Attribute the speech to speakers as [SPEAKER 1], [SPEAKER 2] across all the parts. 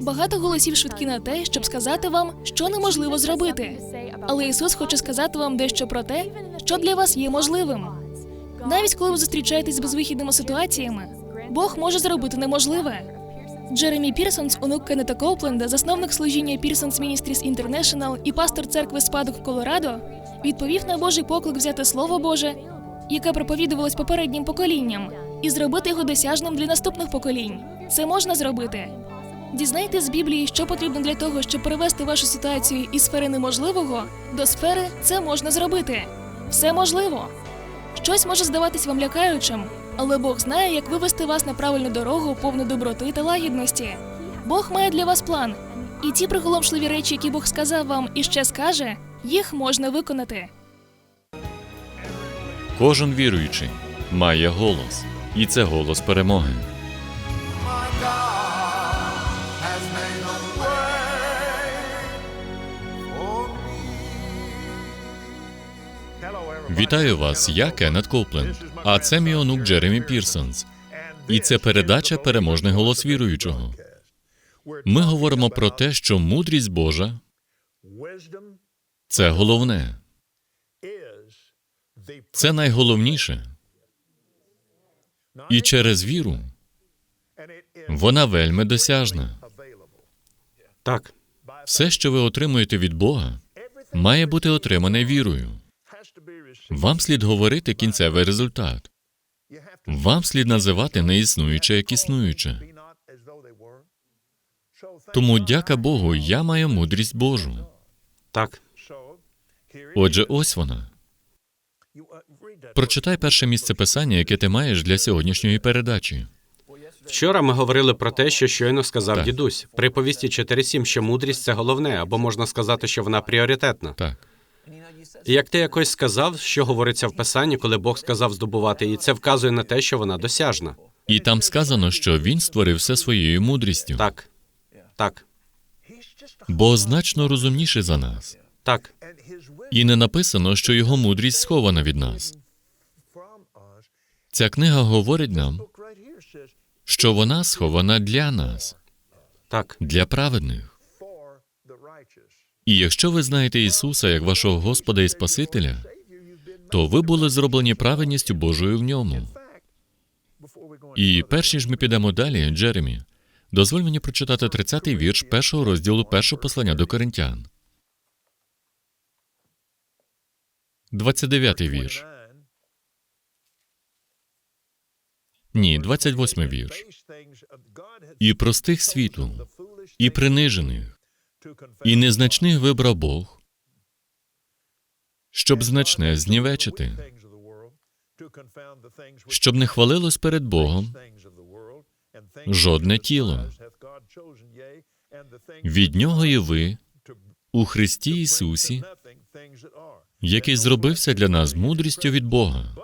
[SPEAKER 1] Багато голосів швидкі на те, щоб сказати вам, що неможливо зробити. Але Ісус хоче сказати вам дещо про те, що для вас є можливим. Навіть коли ви зустрічаєтесь з безвихідними ситуаціями, Бог може зробити неможливе. Джеремі Пірсонс, онук Кеннета Коупленда, засновник служіння Pearsons Ministries International і пастор церкви Спадок в Колорадо, відповів на Божий поклик взяти Слово Боже, яке проповідувалось попереднім поколінням, і зробити його досяжним для наступних поколінь. Це можна зробити. Дізнайтесь з Біблії, що потрібно для того, щоб перевести вашу ситуацію із сфери неможливого до сфери це можна зробити. Все можливо. Щось може здаватись вам лякаючим, але Бог знає, як вивести вас на правильну дорогу, повну доброти та лагідності. Бог має для вас план, і ті приголомшливі речі, які Бог сказав вам і ще скаже, їх можна виконати.
[SPEAKER 2] Кожен віруючий має голос, і це голос перемоги. Вітаю вас, я Кеннет Копленд, а це мій онук Джеремі Пірсонс. І це передача Переможний голос віруючого. Ми говоримо про те, що мудрість Божа це головне, це найголовніше. І через віру вона вельми досяжна.
[SPEAKER 3] Так,
[SPEAKER 2] Все, що ви отримуєте від Бога, має бути отримане вірою. Вам слід говорити кінцевий результат. Вам слід називати неіснуюче як існуюче. Тому, дяка Богу, я маю мудрість Божу.
[SPEAKER 3] так.
[SPEAKER 2] Отже, ось вона. Прочитай перше місце писання, яке ти маєш для сьогоднішньої передачі.
[SPEAKER 3] Вчора ми говорили про те, що щойно сказав
[SPEAKER 2] Так.
[SPEAKER 3] дідусь. При повісті 4.7, що мудрість це головне, або можна сказати, що вона пріоритетна.
[SPEAKER 2] Так,
[SPEAKER 3] І як ти якось сказав, що говориться в писанні, коли Бог сказав здобувати її, це вказує на те, що вона досяжна.
[SPEAKER 2] і там сказано, що він створив все своєю мудрістю,
[SPEAKER 3] Так, так,
[SPEAKER 2] бо значно розумніший за нас.
[SPEAKER 3] так,
[SPEAKER 2] І не написано, що його мудрість схована від нас. Ця книга говорить нам, що вона схована для нас,
[SPEAKER 3] так,
[SPEAKER 2] для праведних. І якщо ви знаєте Ісуса як вашого Господа і Спасителя, то ви були зроблені праведністю Божою в ньому. І перш ніж ми підемо далі, Джеремі, дозволь мені прочитати 30-й вірш першого розділу першого послання до Коринтян. 29-й вірш. Ні, 28-й вірш. І простих світу, і принижених, і незначних вибрав Бог, щоб значне знівечити, щоб не хвалилось перед Богом жодне тіло. Від нього і ви у Христі Ісусі, який зробився для нас мудрістю від Бога,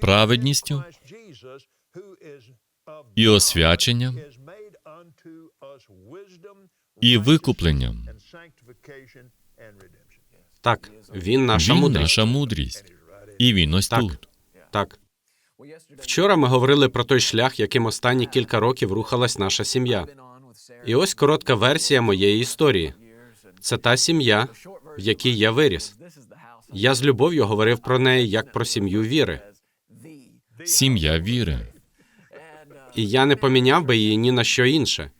[SPEAKER 2] праведністю і освяченням, і викупленням.
[SPEAKER 3] так. Він наша
[SPEAKER 2] Він
[SPEAKER 3] мудрість.
[SPEAKER 2] наша мудрість. І він ось
[SPEAKER 3] Так.
[SPEAKER 2] тут.
[SPEAKER 3] Так. Вчора ми говорили про той шлях, яким останні кілька років рухалась наша сім'я. І ось коротка версія моєї історії. Це та сім'я, в якій я виріс. Я з любов'ю говорив про неї як про сім'ю віри.
[SPEAKER 2] Сім'я віри.
[SPEAKER 3] І я не поміняв би її ні на що інше.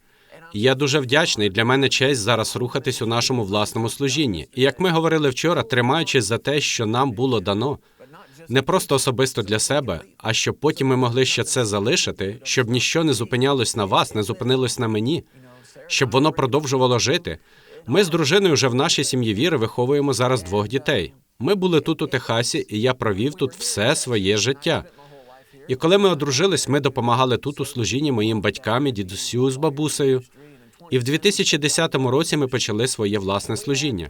[SPEAKER 3] Я дуже вдячний. Для мене честь зараз рухатись у нашому власному служінні. І як ми говорили вчора, тримаючись за те, що нам було дано, не просто особисто для себе, а щоб потім ми могли ще це залишити, щоб ніщо не зупинялось на вас, не зупинилось на мені, щоб воно продовжувало жити. Ми з дружиною вже в нашій сім'ї віри виховуємо зараз двох дітей. Ми були тут у Техасі, і я провів тут все своє життя. І коли ми одружились, ми допомагали тут у служінні моїм батькам і дідусю з бабусею. І в 2010 році ми почали своє власне служіння.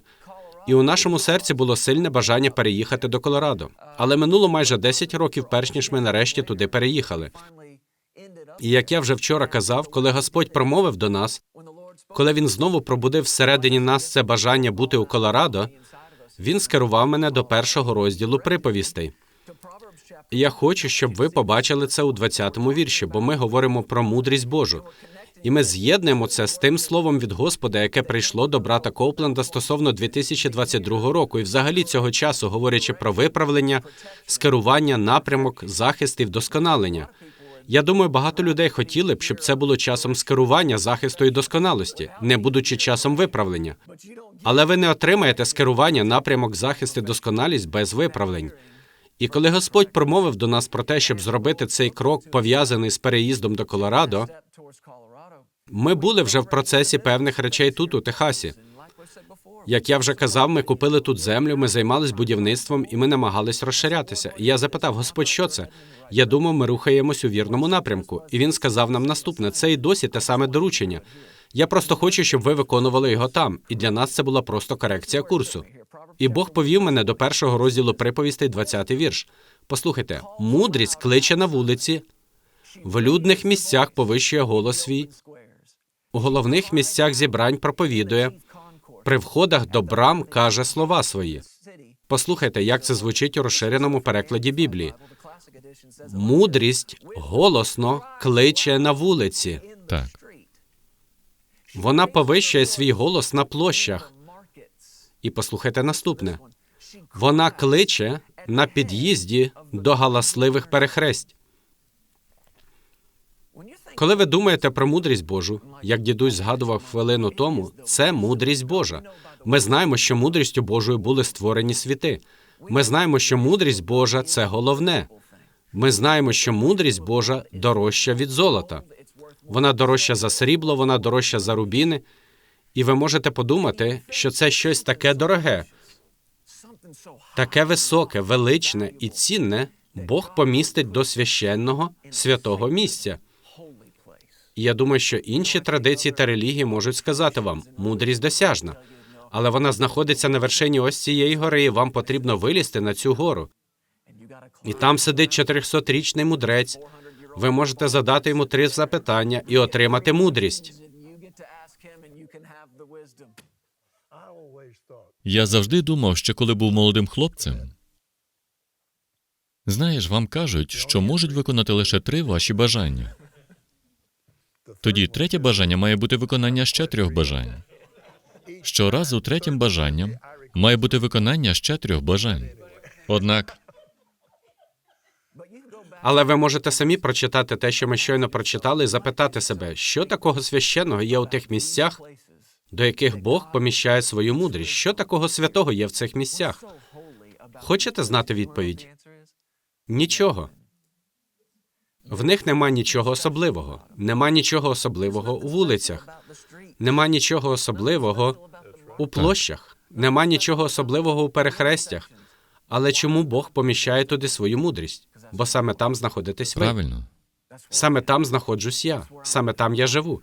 [SPEAKER 3] І у нашому серці було сильне бажання переїхати до Колорадо. Але минуло майже 10 років, перш ніж ми нарешті туди переїхали. І як я вже вчора казав, коли Господь промовив до нас, коли він знову пробудив всередині нас це бажання бути у Колорадо, він скерував мене до першого розділу приповістей. І я хочу, щоб ви побачили це у 20-му вірші, бо ми говоримо про мудрість Божу. І ми з'єднуємо це з тим словом від Господа, яке прийшло до брата Коупленда стосовно 2022 року, і взагалі цього часу, говорячи про виправлення, скерування, напрямок, захист і вдосконалення. Я думаю, багато людей хотіли б, щоб це було часом скерування, захисту і досконалості, не будучи часом виправлення. Але ви не отримаєте скерування, напрямок, захист і досконалість без виправлень. І коли Господь промовив до нас про те, щоб зробити цей крок, пов'язаний з переїздом до Колорадо, ми були вже в процесі певних речей тут, у Техасі. Як я вже казав, ми купили тут землю, ми займались будівництвом і ми намагались розширятися. І я запитав, Господь, що це? Я думав, ми рухаємось у вірному напрямку. І він сказав нам наступне: це і досі те саме доручення. Я просто хочу, щоб ви виконували його там. І для нас це була просто корекція курсу. І Бог повів мене до першого розділу приповістей, 20-й вірш. Послухайте, мудрість кличе на вулиці, в людних місцях повищує голос свій, у головних місцях зібрань проповідує, при входах до брам каже слова свої. Послухайте, як це звучить у розширеному перекладі Біблії. Мудрість голосно кличе на вулиці.
[SPEAKER 2] Так.
[SPEAKER 3] Вона повищує свій голос на площах. І послухайте наступне: вона кличе на під'їзді до галасливих перехресть. Коли ви думаєте про мудрість Божу, як дідусь згадував хвилину тому, це мудрість Божа. Ми знаємо, що мудрістю Божою були створені світи. Ми знаємо, що мудрість Божа це головне. Ми знаємо, що мудрість Божа дорожча від золота. Вона дорожча за срібло, вона дорожча за рубіни. І ви можете подумати, що це щось таке дороге, таке високе, величне і цінне Бог помістить до священного святого місця. Я думаю, що інші традиції та релігії можуть сказати вам, мудрість досяжна, але вона знаходиться на вершині ось цієї гори, і вам потрібно вилізти на цю гору. І там сидить 400-річний мудрець. Ви можете задати йому три запитання і отримати мудрість.
[SPEAKER 2] Я завжди думав, що коли був молодим хлопцем. Знаєш, вам кажуть, що можуть виконати лише три ваші бажання. Тоді третє бажання має бути виконання ще трьох бажань. Щоразу третім бажанням має бути виконання ще трьох бажань. Однак
[SPEAKER 3] Але ви можете самі прочитати те, що ми щойно прочитали, і запитати себе, що такого священного є у тих місцях, до яких Бог поміщає свою мудрість. Що такого святого є в цих місцях? Хочете знати відповідь? Нічого. В них нема нічого особливого. Нема нічого особливого у вулицях. Нема нічого особливого у площах. Нема нічого особливого у перехрестях. Але чому Бог поміщає туди свою мудрість? Бо саме там знаходитесь ви.
[SPEAKER 2] правильно,
[SPEAKER 3] Саме там знаходжусь я. Саме там я живу.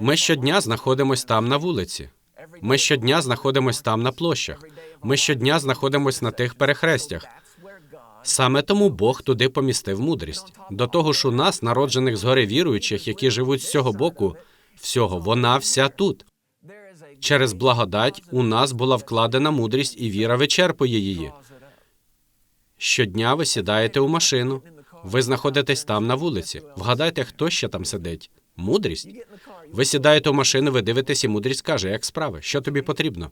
[SPEAKER 3] Ми щодня знаходимось там на вулиці. Ми щодня знаходимось там на площах. Ми щодня знаходимось на тих перехрестях. Саме тому Бог туди помістив мудрість. До того ж, у нас, народжених згори віруючих, які живуть з цього боку, всього, вона вся тут. Через благодать у нас була вкладена мудрість, і віра вичерпує її. Щодня ви сідаєте у машину, ви знаходитесь там на вулиці. Вгадайте, хто ще там сидить? Мудрість. Ви сідаєте у машину, ви дивитесь, і мудрість каже, як справи, що тобі потрібно.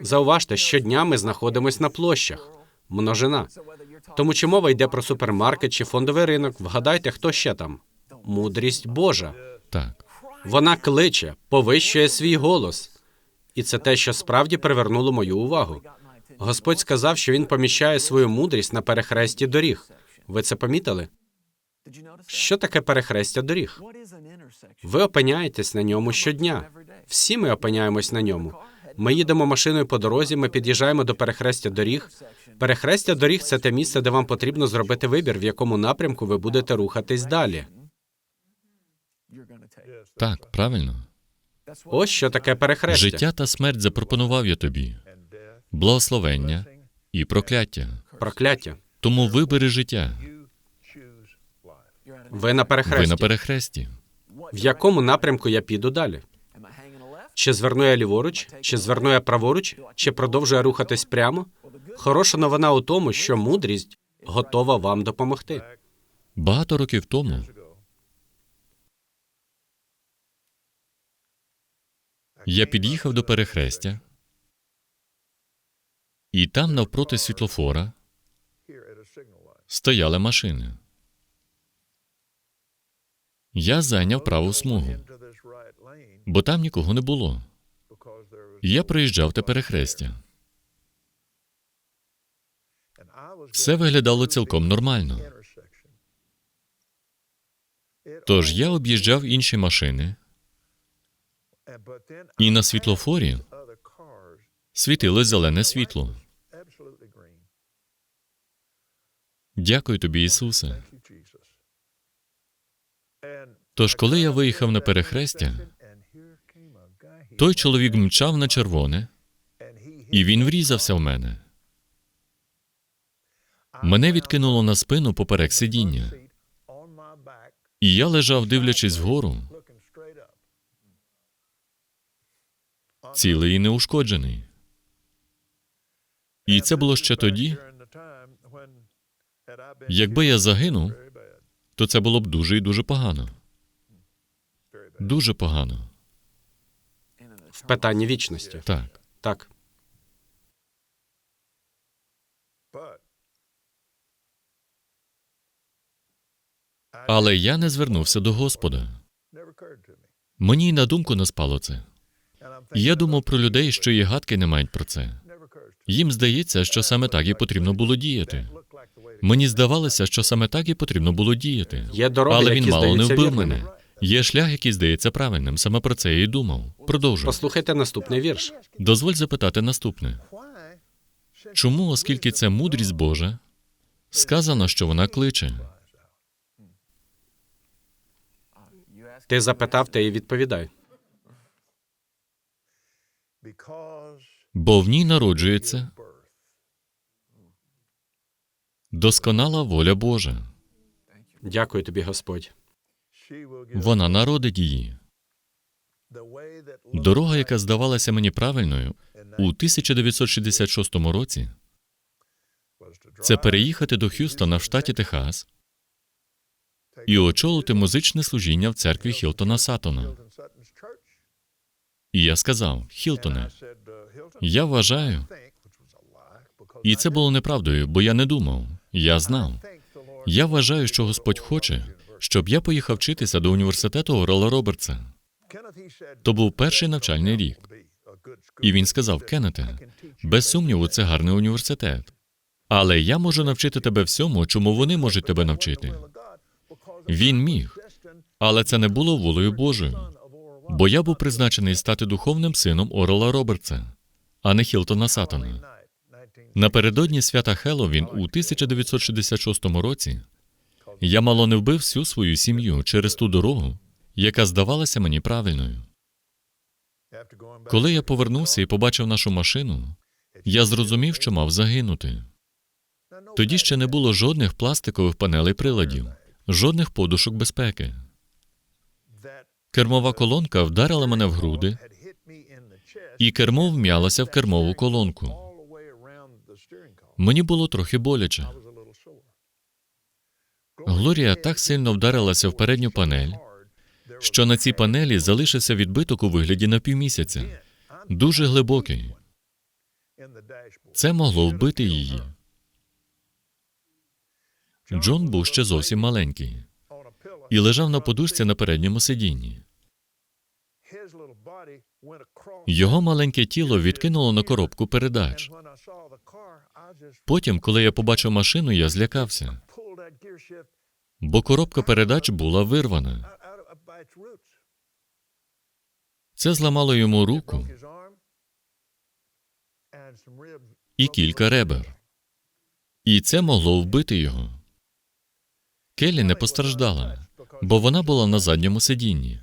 [SPEAKER 3] Зауважте, щодня ми знаходимось на площах. Множина. Тому чи мова йде про супермаркет чи фондовий ринок, вгадайте, хто ще там? Мудрість Божа.
[SPEAKER 2] так.
[SPEAKER 3] Вона кличе, повищує свій голос. І це те, що справді привернуло мою увагу. Господь сказав, що він поміщає свою мудрість на перехресті доріг. Ви це помітили? Що таке перехрестя доріг? Ви опиняєтесь на ньому щодня. Всі ми опиняємось на ньому. Ми їдемо машиною по дорозі, ми під'їжджаємо до перехрестя доріг. Перехрестя доріг це те місце, де вам потрібно зробити вибір, в якому напрямку ви будете рухатись далі.
[SPEAKER 2] Так, правильно.
[SPEAKER 3] Ось що таке перехрестя.
[SPEAKER 2] Життя та смерть запропонував я тобі, благословення і прокляття.
[SPEAKER 3] Прокляття.
[SPEAKER 2] Тому вибери життя.
[SPEAKER 3] Ви на
[SPEAKER 2] Ви на перехресті.
[SPEAKER 3] В якому напрямку я піду далі? Чи зверну я ліворуч, чи зверну я праворуч, чи продовжу я рухатись прямо? Хороша новина у тому, що мудрість готова вам допомогти.
[SPEAKER 2] Багато років тому я під'їхав до перехрестя, і там навпроти світлофора стояли машини. Я зайняв праву смугу, бо там нікого не було. Я проїжджав те перехрестя. Все виглядало цілком нормально. Тож я об'їжджав інші машини, і на світлофорі світило зелене світло. Дякую тобі, Ісусе. Тож, коли я виїхав на перехрестя, той чоловік мчав на червоне, і він врізався в мене. Мене відкинуло на спину поперек сидіння, і я лежав, дивлячись вгору, цілий і неушкоджений. І це було ще тоді, якби я загинув, то це було б дуже і дуже погано. Дуже погано.
[SPEAKER 3] В питанні вічності.
[SPEAKER 2] Так.
[SPEAKER 3] Так.
[SPEAKER 2] Але я не звернувся до Господа. Мені й на думку не спало це. І я думав про людей, що і гадки не мають про це. Їм здається, що саме так і потрібно було діяти. Мені здавалося, що саме так і потрібно було діяти.
[SPEAKER 3] Є дороги,
[SPEAKER 2] Але
[SPEAKER 3] які
[SPEAKER 2] він мало не вбив
[SPEAKER 3] вірними.
[SPEAKER 2] мене. Є шлях, який здається правильним. Саме про це я і думав. Продовжуй.
[SPEAKER 3] Послухайте наступний вірш.
[SPEAKER 2] Дозволь запитати наступне: чому, оскільки це мудрість Божа, сказано, що вона кличе?
[SPEAKER 3] Ти запитав, ти і відповідай.
[SPEAKER 2] Бо в ній народжується досконала воля Божа.
[SPEAKER 3] Дякую тобі, Господь.
[SPEAKER 2] Вона народить її. Дорога, яка здавалася мені правильною у 1966 році, це переїхати до Х'юстона в штаті Техас і очолити музичне служіння в церкві Хілтона Сатона. І я сказав: Хілтоне, я вважаю, і це було неправдою, бо я не думав, я знав. Я вважаю, що Господь хоче, щоб я поїхав вчитися до університету Орела Робертса. То був перший навчальний рік. І він сказав: Кеннете, без сумніву, це гарний університет. Але я можу навчити тебе всьому, чому вони можуть тебе навчити. Він міг, але це не було волею Божою. Бо я був призначений стати духовним сином Орела Робертса, а не Хілтона Сатана. Напередодні свята Хеллоуін у 1966 році я мало не вбив всю свою сім'ю через ту дорогу, яка здавалася мені правильною. Коли я повернувся і побачив нашу машину, я зрозумів, що мав загинути. Тоді ще не було жодних пластикових панелей приладів, жодних подушок безпеки. Кермова колонка вдарила мене в груди, і кермо вм'ялося в кермову колонку. Мені було трохи боляче. Глорія так сильно вдарилася в передню панель, що на цій панелі залишився відбиток у вигляді напівмісяця, дуже глибокий. Це могло вбити її. Джон був ще зовсім маленький і лежав на подушці на передньому сидінні. Його маленьке тіло відкинуло на коробку передач. Потім, коли я побачив машину, я злякався, бо коробка передач була вирвана. Це зламало йому руку і кілька ребер. І це могло вбити його. Келлі не постраждала, бо вона була на задньому сидінні.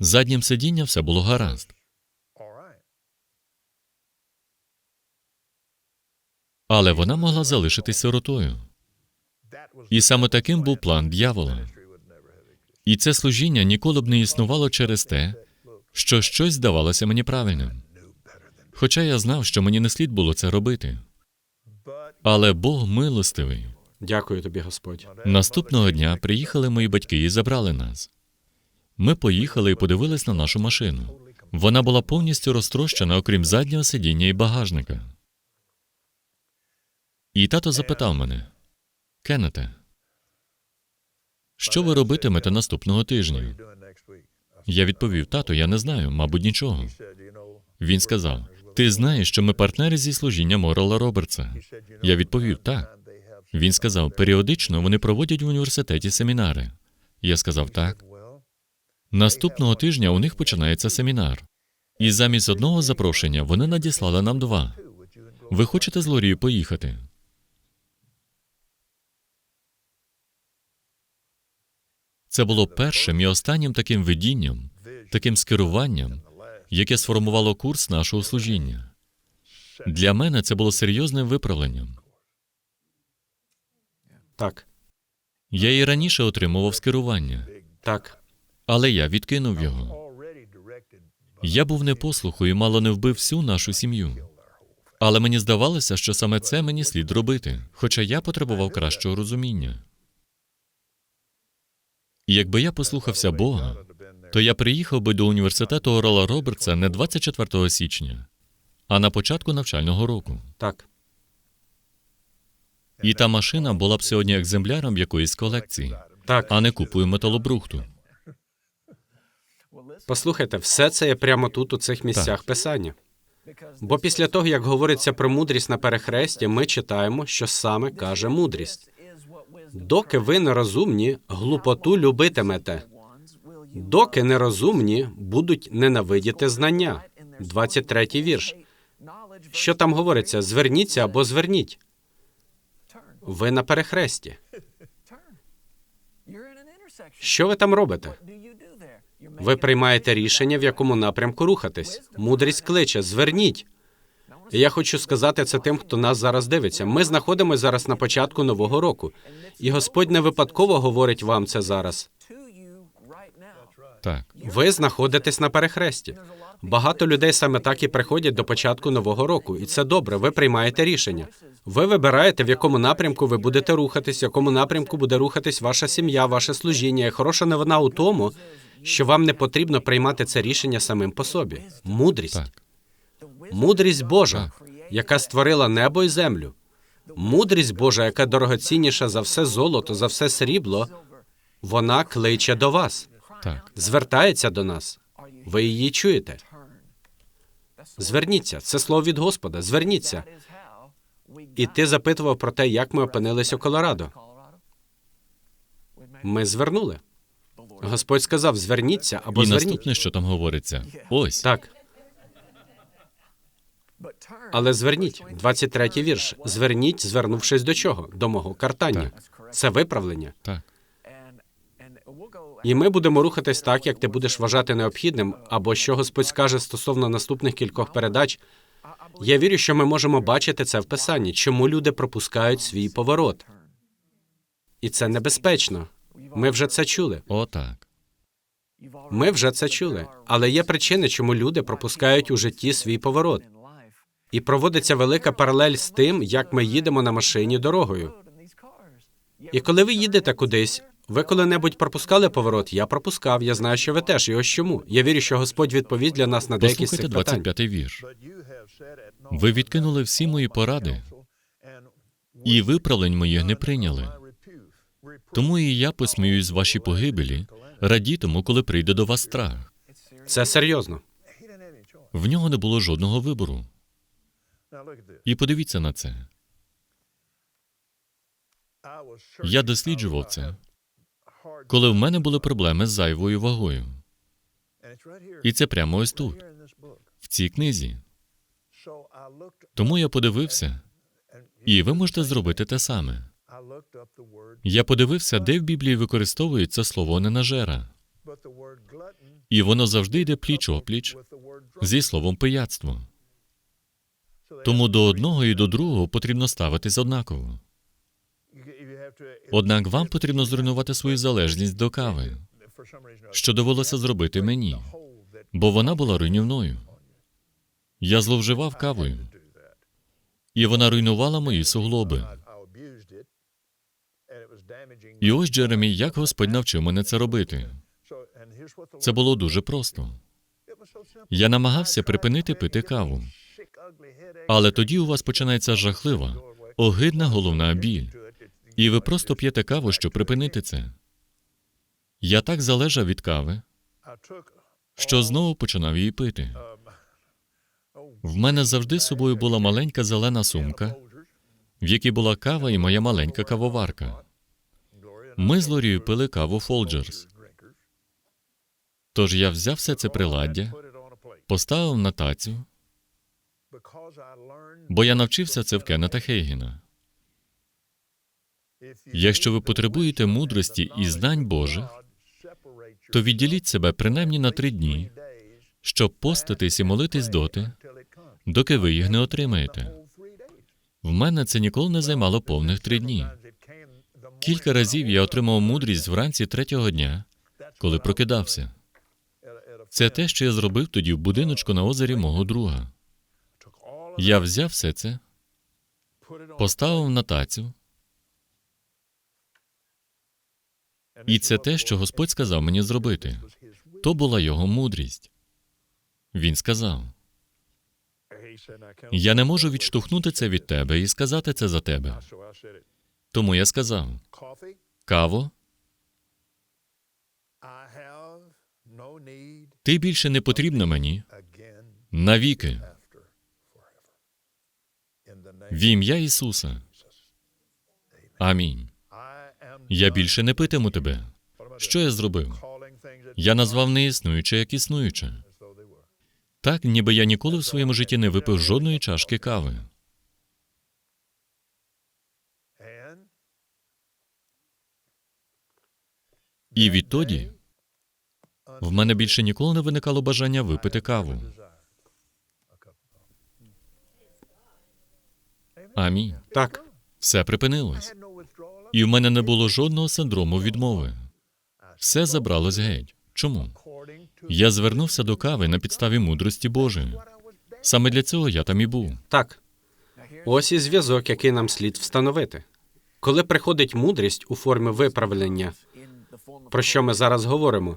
[SPEAKER 2] Заднім сидінням все було гаразд. Але вона могла залишитись сиротою. І саме таким був план дьявола. І це служіння ніколи б не існувало через те, що щось здавалося мені правильним. Хоча я знав, що мені не слід було це робити. Але Бог милостивий.
[SPEAKER 3] Дякую тобі, Господь.
[SPEAKER 2] Наступного дня приїхали мої батьки і забрали нас. Ми поїхали і подивились на нашу машину. Вона була повністю розтрощена, окрім заднього сидіння і багажника. І тато запитав мене: Кеннете, що ви робитимете наступного тижня? Я відповів: тато, я не знаю, мабуть, нічого. Він сказав: Ти знаєш, що ми партнери зі служіння Морала Робертса. Я відповів так. Він сказав: періодично вони проводять в університеті семінари. Я сказав так. Наступного тижня у них починається семінар. І замість одного запрошення вони надіслали нам два. Ви хочете з Лорією поїхати? Це було першим і останнім таким видінням, таким скеруванням, яке сформувало курс нашого служіння. Для мене це було серйозним виправленням.
[SPEAKER 3] Так,
[SPEAKER 2] Я і раніше отримував скерування,
[SPEAKER 3] так.
[SPEAKER 2] але я відкинув його. Я був непослуху і мало не вбив всю нашу сім'ю. Але мені здавалося, що саме це мені слід робити, хоча я потребував кращого розуміння. І якби я послухався Бога, то я приїхав би до університету Орала Робертса не 24 січня, а на початку навчального року.
[SPEAKER 3] Так,
[SPEAKER 2] І та машина була б сьогодні екземпляром якоїсь колекції,
[SPEAKER 3] так.
[SPEAKER 2] а не купою металобрухту.
[SPEAKER 3] Послухайте, все це є прямо тут, у цих місцях писання. Бо після того, як говориться про мудрість на перехресті, ми читаємо, що саме каже мудрість. Доки ви нерозумні, глупоту любитимете. Доки нерозумні будуть ненавидіти знання. 23-й вірш. Що там говориться? Зверніться або зверніть. Ви на перехресті. Що ви там робите? Ви приймаєте рішення, в якому напрямку рухатись. Мудрість кличе, зверніть. І я хочу сказати це тим, хто нас зараз дивиться. Ми знаходимося зараз на початку нового року, і Господь не випадково говорить вам це зараз.
[SPEAKER 2] Так,
[SPEAKER 3] Ви знаходитесь на перехресті. Багато людей саме так і приходять до початку нового року, і це добре. Ви приймаєте рішення. Ви вибираєте, в якому напрямку ви будете рухатись, в якому напрямку буде рухатись ваша сім'я, ваше служіння. І хороша новина у тому, що вам не потрібно приймати це рішення самим по собі. Мудрість,
[SPEAKER 2] так,
[SPEAKER 3] мудрість Божа, яка створила небо і землю. Мудрість Божа, яка дорогоцінніша за все золото, за все срібло, вона кличе до вас,
[SPEAKER 2] так.
[SPEAKER 3] звертається до нас. Ви її чуєте. Зверніться, це слово від Господа. Зверніться. І ти запитував про те, як ми опинилися у Колорадо. Ми звернули. Господь сказав: зверніться або
[SPEAKER 2] І
[SPEAKER 3] зверніть.
[SPEAKER 2] наступне, що там говориться, ось
[SPEAKER 3] Так, але зверніть. 23-й вірш. Зверніть, звернувшись до чого? До мого картання. Це виправлення.
[SPEAKER 2] так.
[SPEAKER 3] І ми будемо рухатись так, як ти будеш вважати необхідним, або що Господь скаже стосовно наступних кількох передач. Я вірю, що ми можемо бачити це в писанні, чому люди пропускають свій поворот. І це небезпечно. Ми вже це чули.
[SPEAKER 2] О, так.
[SPEAKER 3] Ми вже це чули. Але є причини, чому люди пропускають у житті свій поворот. І проводиться велика паралель з тим, як ми їдемо на машині дорогою. І коли ви їдете кудись, ви коли-небудь пропускали поворот? Я пропускав. Я знаю, що ви теж. І ось чому. Я вірю, що Господь відповість для нас на деякі з
[SPEAKER 2] Послухайте
[SPEAKER 3] цих питань.
[SPEAKER 2] 25-й вірш. Ви відкинули всі мої поради, і виправлень моїх не прийняли. Тому і я посміюсь з вашій погибелі, радітиму, коли прийде до вас страх.
[SPEAKER 3] Це серйозно.
[SPEAKER 2] В нього не було жодного вибору. І подивіться на це. Я досліджував це, коли в мене були проблеми з зайвою вагою. І це прямо ось тут, в цій книзі. Тому я подивився, і ви можете зробити те саме. Я подивився, де в Біблії використовується слово ненажера, і воно завжди йде пліч опліч зі словом пияцтво. Тому до одного і до другого потрібно ставитись однаково. Однак вам потрібно зруйнувати свою залежність до кави, що довелося зробити мені, бо вона була руйнівною. Я зловживав кавою, і вона руйнувала мої суглоби. І ось Джеремій, як Господь навчив мене це робити. Це було дуже просто. Я намагався припинити пити каву. Але тоді у вас починається жахлива, огидна головна біль. І ви просто п'єте каву, щоб припинити це. Я так залежав від кави, що знову починав її пити. В мене завжди з собою була маленька зелена сумка, в якій була кава і моя маленька кавоварка. Ми з Лорією пили каву Folgers. Тож я взяв все це приладдя, поставив на тацю, бо я навчився це в Кеннета Хейгіна. Якщо ви потребуєте мудрості і знань Божих, то відділіть себе принаймні на три дні, щоб поститись і молитись доти, доки ви їх не отримаєте. В мене це ніколи не займало повних три дні. Кілька разів я отримав мудрість вранці третього дня, коли прокидався. Це те, що я зробив тоді в будиночку на озері мого друга. Я взяв все це, поставив на тацю, і це те, що Господь сказав мені зробити. То була його мудрість. Він сказав: Я не можу відштовхнути це від тебе і сказати це за тебе. Тому я сказав: Каво, ти більше не потрібна мені навіки. В ім'я Ісуса. Амінь. Я більше не питиму тебе. Що я зробив? Я назвав неіснуюче як існуюче. Так, ніби я ніколи в своєму житті не випив жодної чашки кави. І відтоді в мене більше ніколи не виникало бажання випити каву. Амінь.
[SPEAKER 3] Так,
[SPEAKER 2] Все припинилось. І в мене не було жодного синдрому відмови. Все забралось геть. Чому? Я звернувся до кави на підставі мудрості Божої. Саме для цього я там і був.
[SPEAKER 3] так. Ось і зв'язок, який нам слід встановити. Коли приходить мудрість у формі виправлення, про що ми зараз говоримо,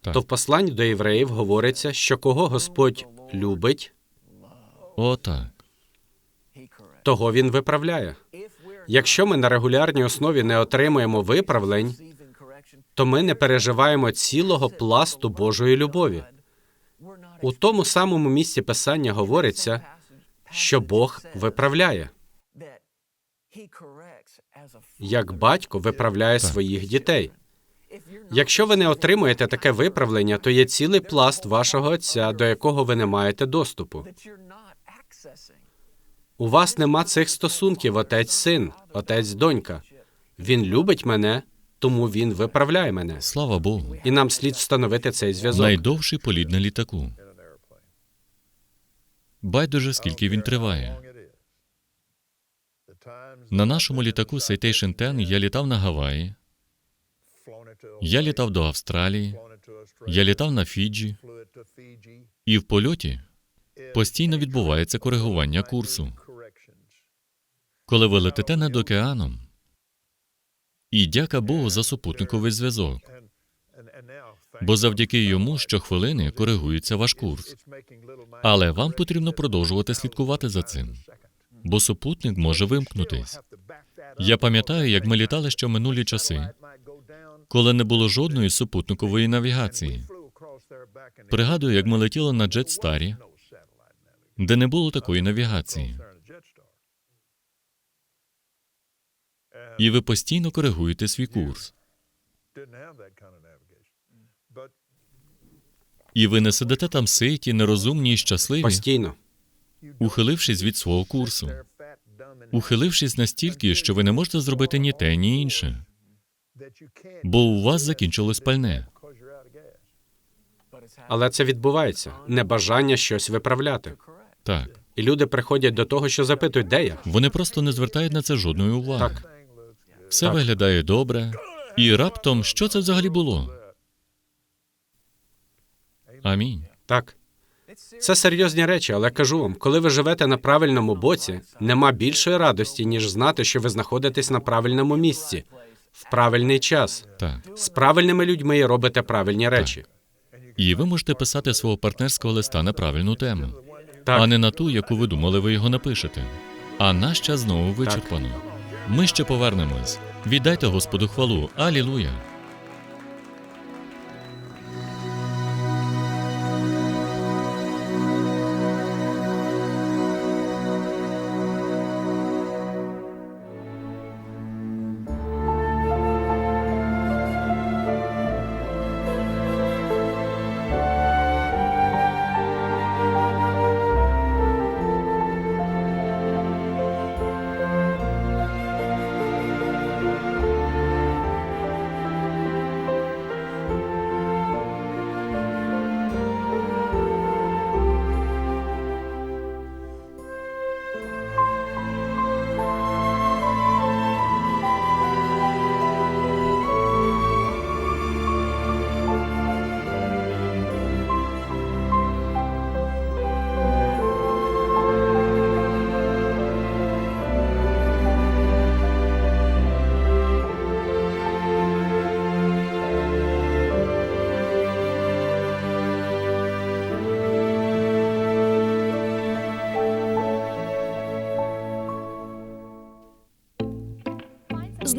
[SPEAKER 2] Так.
[SPEAKER 3] то в посланні до євреїв говориться, що кого Господь любить,
[SPEAKER 2] О, так.
[SPEAKER 3] Того він виправляє. Якщо ми на регулярній основі не отримуємо виправлень, то ми не переживаємо цілого пласту Божої любові. У тому самому місці писання говориться, що Бог виправляє, як батько виправляє своїх дітей. Якщо ви не отримуєте таке виправлення, то є цілий пласт вашого отця, до якого ви не маєте доступу. У вас нема цих стосунків отець-син, отець-донька. Він любить мене, тому він виправляє мене.
[SPEAKER 2] Слава Богу.
[SPEAKER 3] І нам слід встановити цей зв'язок.
[SPEAKER 2] Найдовший політ на літаку. Байдуже, скільки він триває. На нашому літаку Citation 10 я літав на Гаваї, я літав до Австралії, я літав на Фіджі, і в польоті постійно відбувається коригування курсу. Коли ви летите над океаном, і дяка Богу за супутниковий зв'язок, бо завдяки йому щохвилини коригується ваш курс. Але вам потрібно продовжувати слідкувати за цим, бо супутник може вимкнутись. Я пам'ятаю, як ми літали ще минулі часи, коли не було жодної супутникової навігації. Пригадую, як ми летіли на Джетстарі, де не було такої навігації. І ви постійно коригуєте свій курс. І ви не сидите там ситі, нерозумні і щасливі,
[SPEAKER 3] Постійно.
[SPEAKER 2] ухилившись від свого курсу, ухилившись настільки, що ви не можете зробити ні те, ні інше, бо у вас закінчилось пальне.
[SPEAKER 3] Але це відбувається небажання щось виправляти.
[SPEAKER 2] Так,
[SPEAKER 3] І люди приходять до того, що запитують, де я?
[SPEAKER 2] вони просто не звертають на це жодної уваги.
[SPEAKER 3] Так.
[SPEAKER 2] Все
[SPEAKER 3] Так.
[SPEAKER 2] виглядає добре, і раптом що це взагалі було? Амінь.
[SPEAKER 3] Так. Це серйозні речі, але кажу вам, коли ви живете на правильному боці, нема більшої радості, ніж знати, що ви знаходитесь на правильному місці. в правильний час.
[SPEAKER 2] Так.
[SPEAKER 3] З правильними людьми робите правильні речі.
[SPEAKER 2] І ви можете писати свого партнерського листа на правильну тему,
[SPEAKER 3] Так.
[SPEAKER 2] а не на ту, яку ви думали, ви його напишете. А наш час знову вичерпано. Ми ще повернемось. Віддайте Господу хвалу. Алілуя!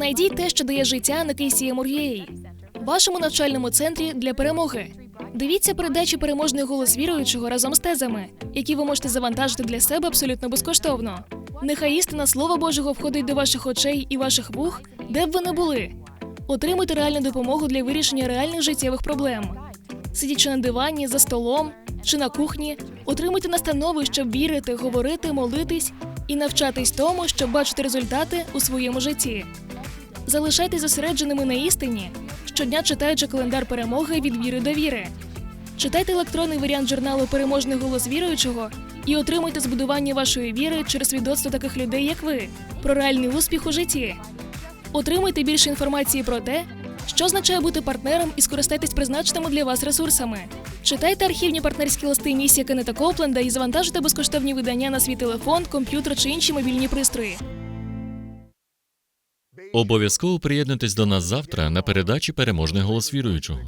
[SPEAKER 1] Знайдіть те, що дає життя на Кейсі KCM.org.ua, вашому навчальному центрі для перемоги. Дивіться передачі переможний голос віруючого разом з тезами, які ви можете завантажити для себе абсолютно безкоштовно. Нехай істина Слова Божого входить до ваших очей і ваших вух, де б ви не були. Отримуйте реальну допомогу для вирішення реальних життєвих проблем. Сидячи на дивані, за столом чи на кухні, отримуйте настанови, щоб вірити, говорити, молитись і навчатись тому, щоб бачити результати у своєму житті. Залишайтесь зосередженими на істині, щодня читаючи календар перемоги від віри до віри. Читайте електронний варіант журналу Переможний голос віруючого і отримуйте збудування вашої віри через свідоцтво таких людей, як ви, про реальний успіх у житті. Отримуйте більше інформації про те, що означає бути партнером і скористайтесь призначеними для вас ресурсами. Читайте архівні партнерські листи місії Кеннета Копленда і завантажуйте безкоштовні видання на свій телефон, комп'ютер чи інші мобільні пристрої.
[SPEAKER 2] Обов'язково приєднуйтесь до нас завтра на передачі Переможний голос віруючого.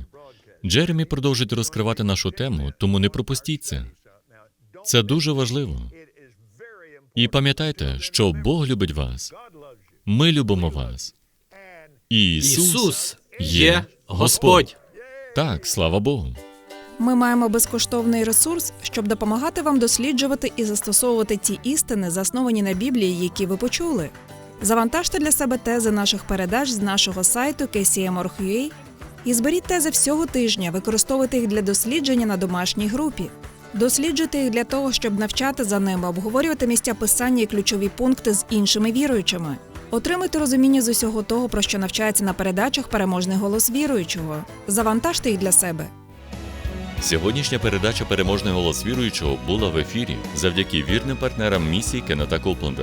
[SPEAKER 2] Джеремі продовжить розкривати нашу тему, тому не пропустіть це. Це дуже важливо. І пам'ятайте, що Бог любить вас. Ми любимо вас. І Ісус,
[SPEAKER 3] Ісус є Господь.
[SPEAKER 2] Так, слава Богу.
[SPEAKER 4] Ми маємо безкоштовний ресурс, щоб допомагати вам досліджувати і застосовувати ті істини, засновані на Біблії, які ви почули. Завантажте для себе тези наших передач з нашого сайту kcm.org.ua і зберіть тези всього тижня, використовуйте їх для дослідження на домашній групі. Досліджуйте їх для того, щоб навчати за ними, обговорювати місця писання і ключові пункти з іншими віруючими. Отримуйте розуміння з усього того, про що навчається на передачах переможний голос віруючого. Завантажте їх для себе.
[SPEAKER 2] Сьогоднішня передача Переможний голос віруючого була в ефірі завдяки вірним партнерам місії Кеннета Копленда.